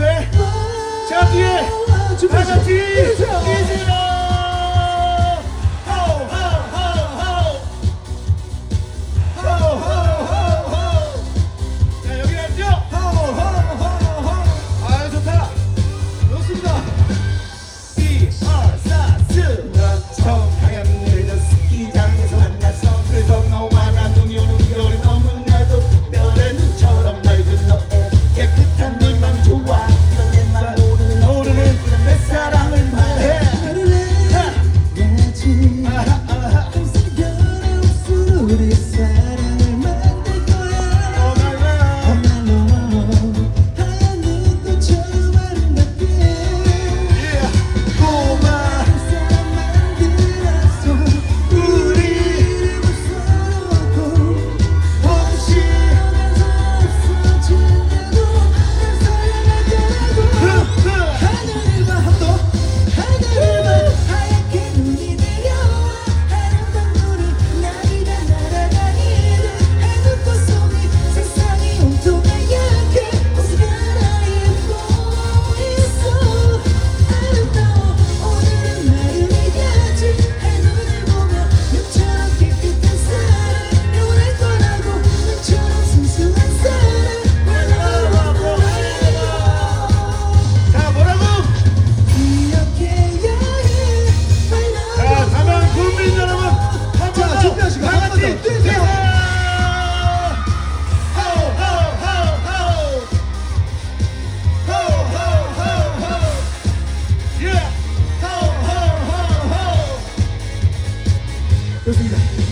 네. 자, 뒤에. 다 같이 뛰세요. Pues.